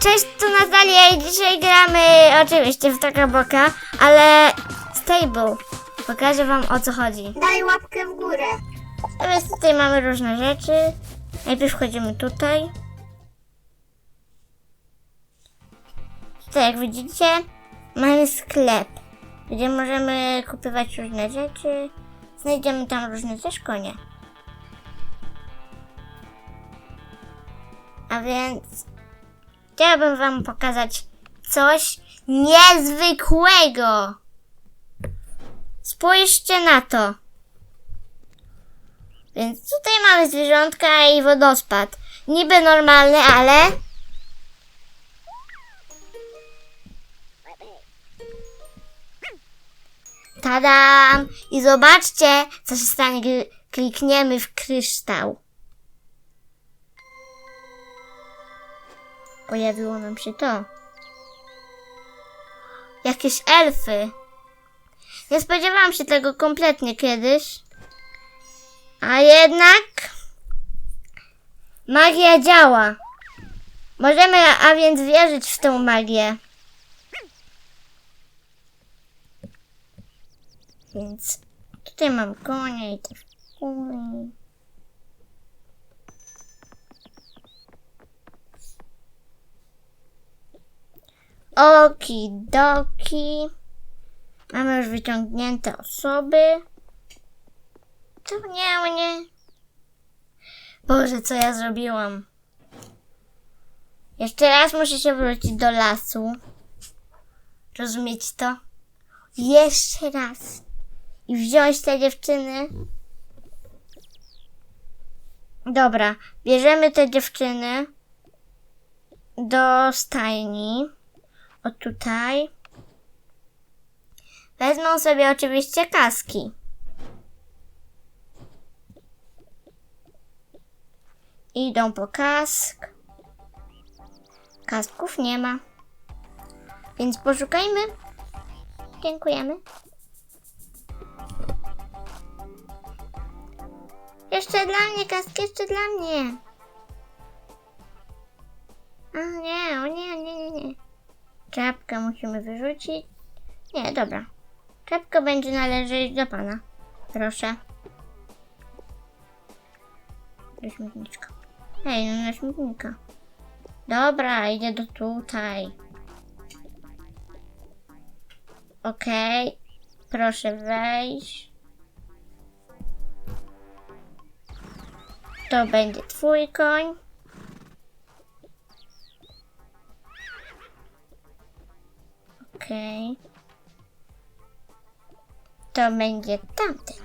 Cześć, tu Natalia i dzisiaj gramy oczywiście w Taka Boka, ale Stable. Pokażę wam o co chodzi. Daj łapkę w górę. A więc tutaj mamy różne rzeczy. Najpierw wchodzimy tutaj. Tutaj jak widzicie mamy sklep, gdzie możemy kupować różne rzeczy. Znajdziemy tam różne też konie. A więc chciałabym wam pokazać coś niezwykłego. Spójrzcie na to. Więc tutaj mamy zwierzątka i wodospad. Niby normalny, ale... Tadam! I zobaczcie, co się stanie, gdy klikniemy w kryształ. Pojawiło nam się to. Jakieś elfy. Nie spodziewałam się tego kompletnie kiedyś. A jednak magia działa. Możemy a więc wierzyć w tą magię. Więc tutaj mam konie i też. Okidoki. Mamy już wyciągnięte osoby. To nie mnie. Boże, co ja zrobiłam? Jeszcze raz muszę się wrócić do lasu. Rozumieć to? Jeszcze raz. I wziąć te dziewczyny. Dobra, bierzemy te dziewczyny do stajni. O tutaj. Wezmą sobie oczywiście kaski. Idą po kask. Kasków nie ma. Więc poszukajmy. Dziękujemy. Jeszcze dla mnie, kask, jeszcze dla mnie. A nie, o nie, nie, nie, nie. Czapkę musimy wyrzucić. Nie, dobra. Czapka będzie należeć do pana. Proszę. Do śmietniczka. Hej, no na śmietnika. Dobra, idę do tutaj. Okej. Proszę wejść. To będzie twój koń. Okej. To będzie tamten.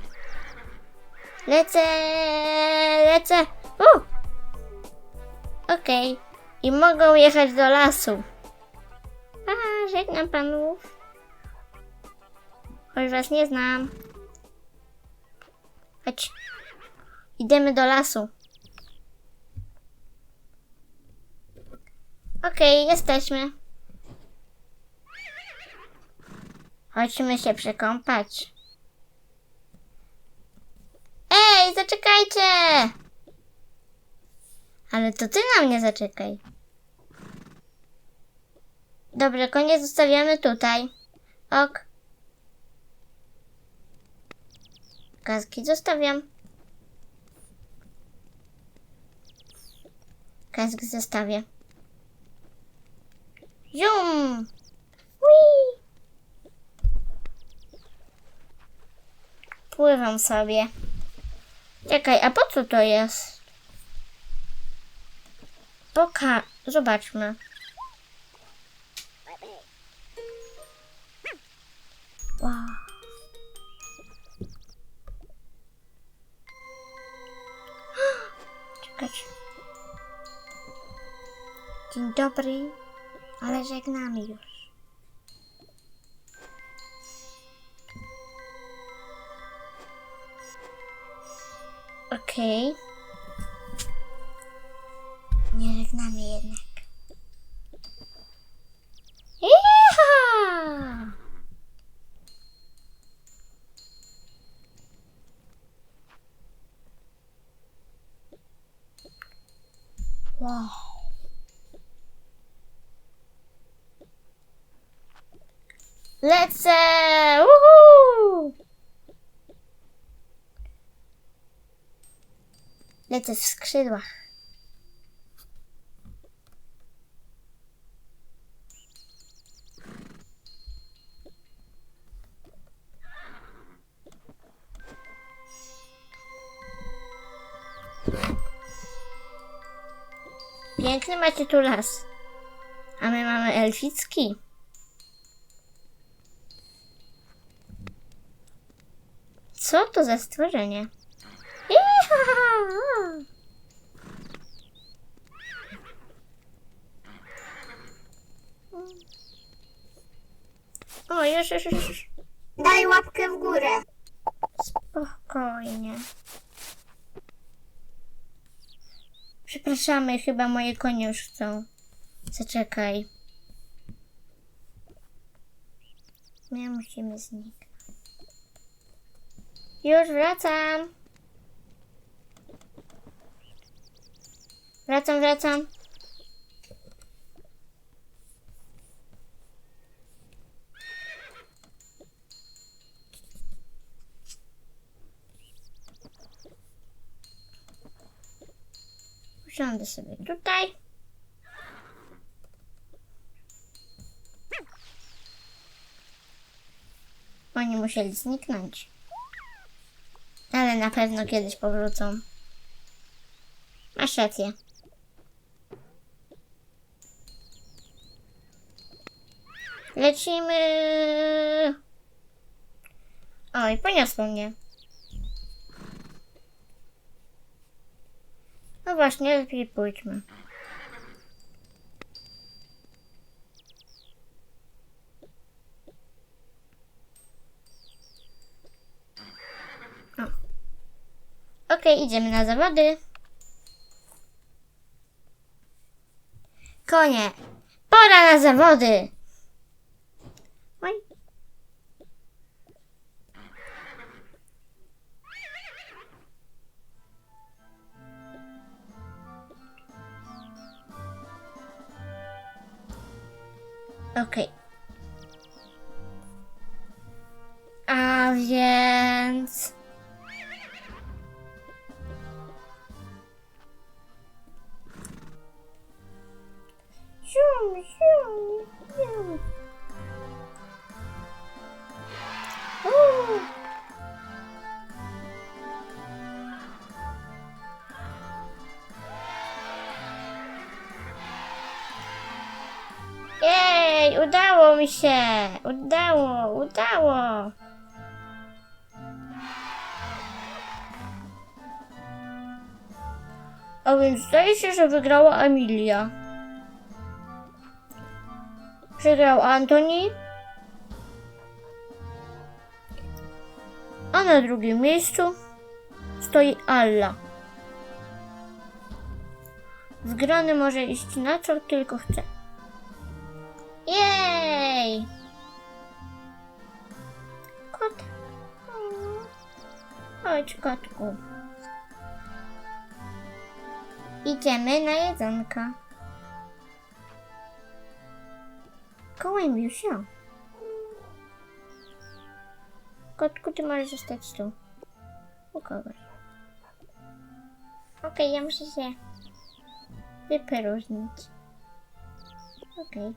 Lecę, lecę. U! Okej. I mogą jechać do lasu. A, żegnam panów. Choć was nie znam. Chodź. Idziemy do lasu. Okej, jesteśmy. Chodźmy się przekąpać. Ej, zaczekajcie! Ale to ty na mnie zaczekaj. Dobrze, koniec zostawiamy tutaj. Ok. Kaski zostawiam. Kask zostawię. Zium! Whee! Pływam sobie. Czekaj, a po co to jest? Poka... Zobaczmy. Wow. Czekać. Dzień dobry, ale żegnamy już. Okej. Okay. Nie żegnamy jednak. Iha! Wow. Let's uh, Lecę w skrzydłach. Piękny macie tu las. A my mamy elficki. Co to za stworzenie? O, już, już, już, już. Daj łapkę w górę. Spokojnie. Przepraszamy, chyba moje konie już chcą. Zaczekaj. My musimy zniknąć. Już wracam. Wracam, wracam. Usiądę sobie tutaj. Oni musieli zniknąć. Ale na pewno kiedyś powrócą. Masz rację. Lecimy. Oj, poniosło mnie. No właśnie, lepiej pójdźmy. O. Okej, idziemy na zawody. Konie, pora na zawody. Udało się! Udało, udało! A więc zdaje się, że wygrała Emilia. Przegrał Antoni. A na drugim miejscu stoi Alla. Zgrany może iść na co tylko chce. Jej! Kot. Chodź, kotku. Idziemy na jedzonka. Gołębiu się. Kotku, ty możesz zostać tu. U kogoś. Okej, ja muszę się wypróżnić. Okej.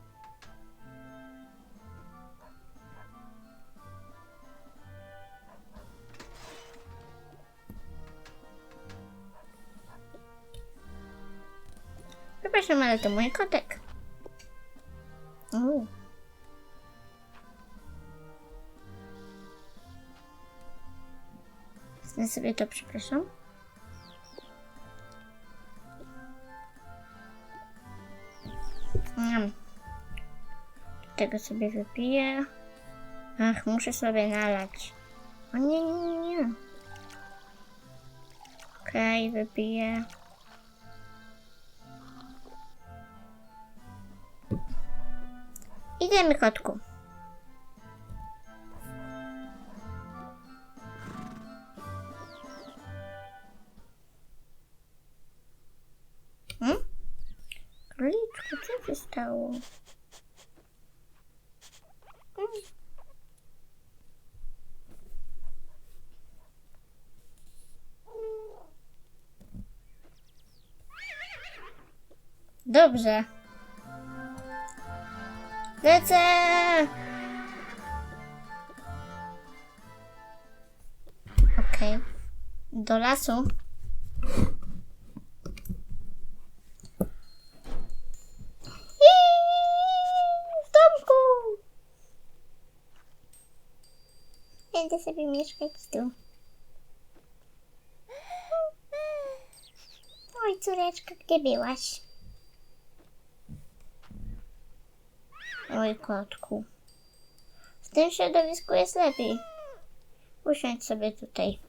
Przepraszam, ale to mój kotek. Uuu. Sobie to, przepraszam. Mm. Tego sobie wypiję. Ach, muszę sobie nalać. O nie, nie, nie. Okej, wypiję. Idziemy, kotku. Hmm? Króliczku, co się stało? Hmm. Dobrze. Lecę! Okej. Do lasu. Będę sobie mieszkać tu. Oj, córeczka, gdzie byłaś? Oj, kotku. W tym środowisku jest lepiej. Usiądź sobie tutaj.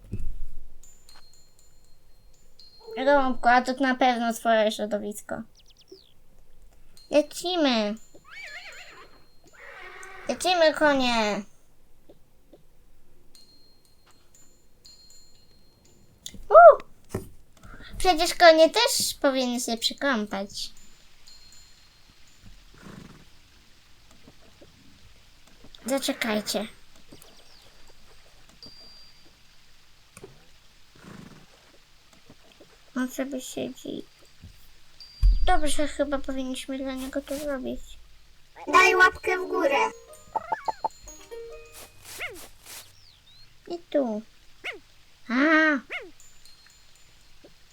Romku, a to na pewno twoje środowisko. Lecimy. Lecimy, konie. U! Przecież konie też powinny się przykąpać. Zaczekajcie. On sobie siedzi. Dobrze, chyba powinniśmy dla niego to zrobić. Daj łapkę w górę. I tu. A.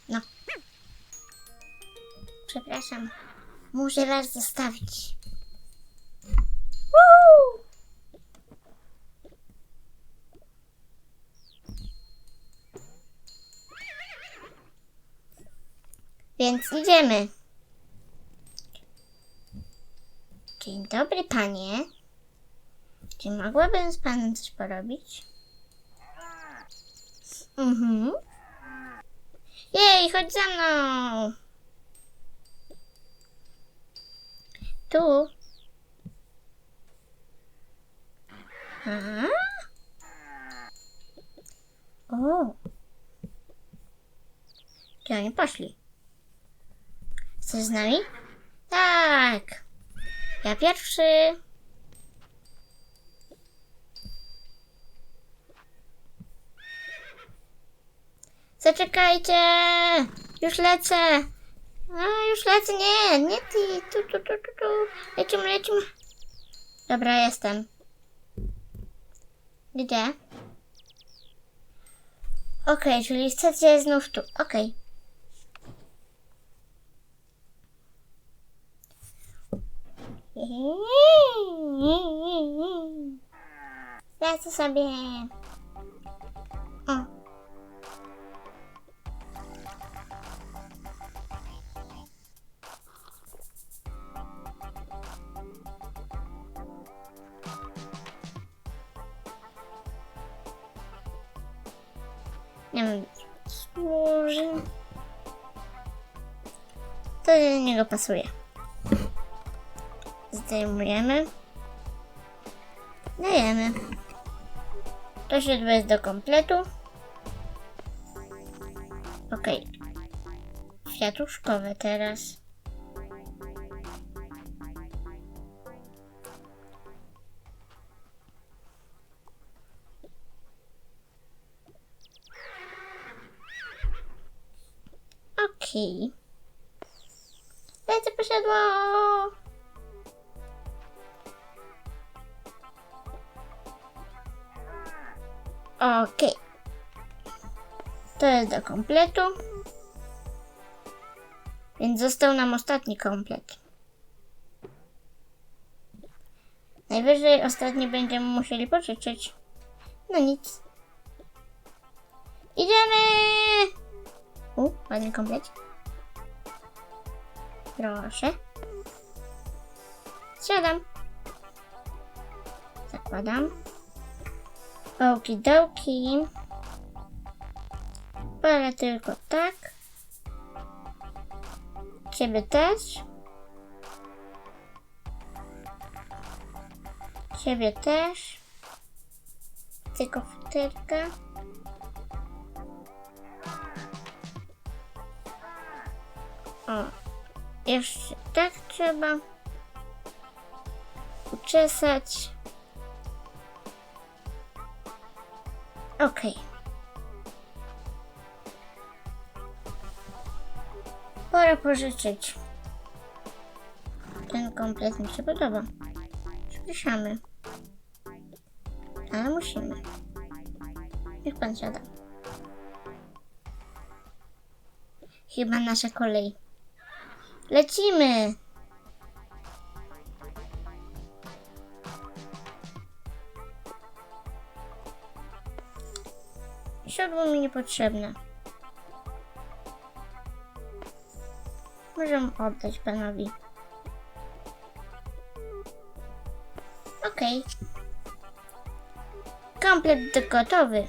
No. Przepraszam. Muszę was zostawić. Idziemy. Dzień dobry, panie. Czy mogłabym z panem coś porobić? Mhm. Jej, chodź za mną. Tu. Aha. O. Gdzie oni poszli? Chcesz z nami? Tak. Ja pierwszy. Zaczekajcie! Już lecę! A, już lecę, nie, nie ty, tu, tu, tu, tu, tu. Lecimy, lecimy. Dobra, jestem. Gdzie? Okej, czyli chcecie znów tu, okej. Lecę sobie. O. Nie wiem, służy. To do niego pasuje. Zdejmujemy. Dajemy. To źródło jest do kompletu. Ok. Kwiatuszkowe teraz. Okej. Lecę poszedło. Okej. To jest do kompletu. Więc został nam ostatni komplet. Najwyżej ostatni będziemy musieli pożyczyć. No nic. Idziemy! U, ładny komplet. Proszę. Siadam. Zakładam. Okidoki. Ale tylko tak. Ciebie też. Ciebie też. Tylko futerka. O, jeszcze tak trzeba uczesać. Okej. Pora pożyczyć. ten komplet mi się podoba. Przepraszamy. Ale musimy. Niech pan siada. Chyba nasza kolej. Lecimy! Siodło mi niepotrzebne. Możemy oddać panowi. Okej. Komplet gotowy.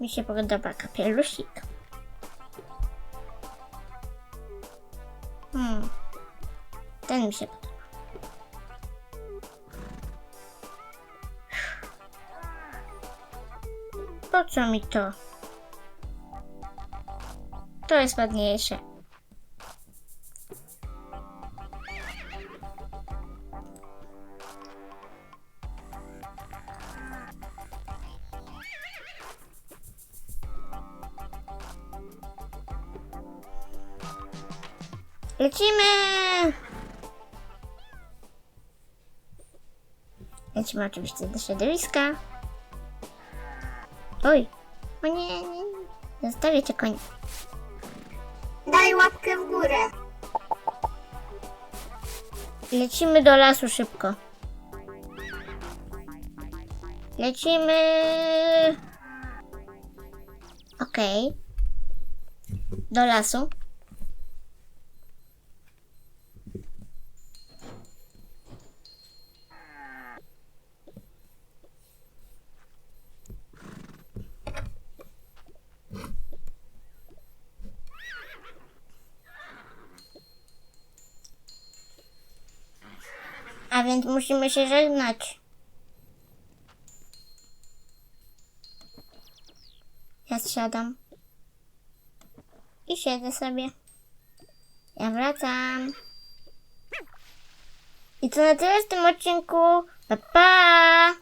Mi się podoba kapelusik. Hmm. Ten mi się podoba. Co mi to? To jest ładniejsze. Lecimy! Lecimy oczywiście do środowiska. Oj! O nie, nie, nie. Zostawię cię koń. Daj łapkę w górę. Lecimy do lasu szybko. Lecimy. Okej. Do lasu. A więc musimy się żegnać. Ja siadam. I siedzę sobie. Ja wracam. I to na tyle w tym odcinku. Pa, pa!